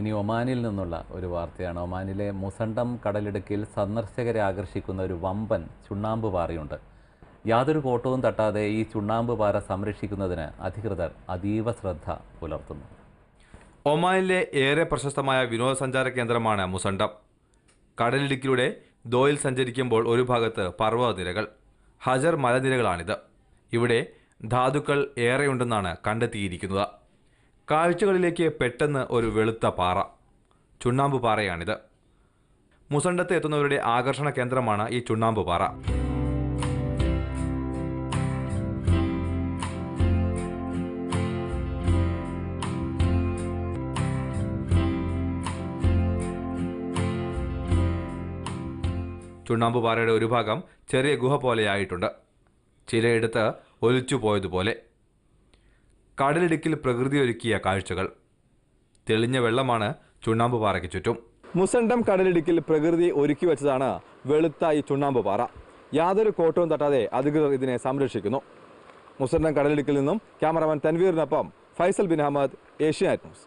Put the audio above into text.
ഇനി ഒമാനിൽ നിന്നുള്ള ഒരു വാർത്തയാണ്. ഒമാനിലെ മുസണ്ടം കടലിടുക്കിൽ സന്ദർശകരെ ആകർഷിക്കുന്ന ഒരു വമ്പൻ ചുണ്ണാമ്പ് പാറയുണ്ട്. യാതൊരു കോട്ടവും തട്ടാതെ ഈ ചുണ്ണാമ്പ് പാറ സംരക്ഷിക്കുന്നതിന് അധികൃതർ അതീവ ശ്രദ്ധ പുലർത്തുന്നു. ഒമാനിലെ ഏറെ പ്രശസ്തമായ വിനോദസഞ്ചാര കേന്ദ്രമാണ് മുസണ്ടം. കടലിടുക്കിലൂടെ ദോയിൽ സഞ്ചരിക്കുമ്പോൾ ഒരു ഭാഗത്ത് പർവതനിരകൾ ഹജർ മലനിരകളാണിത്. ഇവിടെ ധാതുക്കൾ ഏറെയുണ്ടെന്നാണ് കണ്ടെത്തിയിരിക്കുന്നത്. കാഴ്ചകളിലേക്ക് പെട്ടെന്ന് ഒരു വെളുത്ത പാറ. ചുണ്ണാമ്പു പാറയാണിത്. മുസണ്ടത്ത് എത്തുന്നവരുടെ ആകർഷണ കേന്ദ്രമാണ് ഈ ചുണ്ണാമ്പു പാറ. ചുണ്ണാമ്പ് പാറയുടെ ഒരു ഭാഗം ചെറിയ ഗുഹ പോലെയായിട്ടുണ്ട്. ചിലയിടത്ത് ഒലിച്ചു പോയതുപോലെ കടലിടുക്കിൽ പ്രകൃതി ഒരുക്കിയ കാഴ്ചകൾ. തെളിഞ്ഞ വെള്ളമാണ് ചുണ്ണാമ്പ് പാറയ്ക്ക് ചുറ്റും. മുസണ്ടം കടലിടുക്കിൽ പ്രകൃതി ഒരുക്കി വെച്ചതാണ് വെളുത്ത ഈ ചുണ്ണാമ്പ് പാറ. യാതൊരു കോട്ടവും തട്ടാതെ അധികൃതർ ഇതിനെ സംരക്ഷിക്കുന്നു. മുസണ്ടം കടലിടുക്കിൽ നിന്നും ക്യാമറാമാൻ തൻവീറിനൊപ്പം ഫൈസൽ ബിൻ അഹമ്മദ് ഏഷ്യാനെറ്റ് ന്യൂസ്.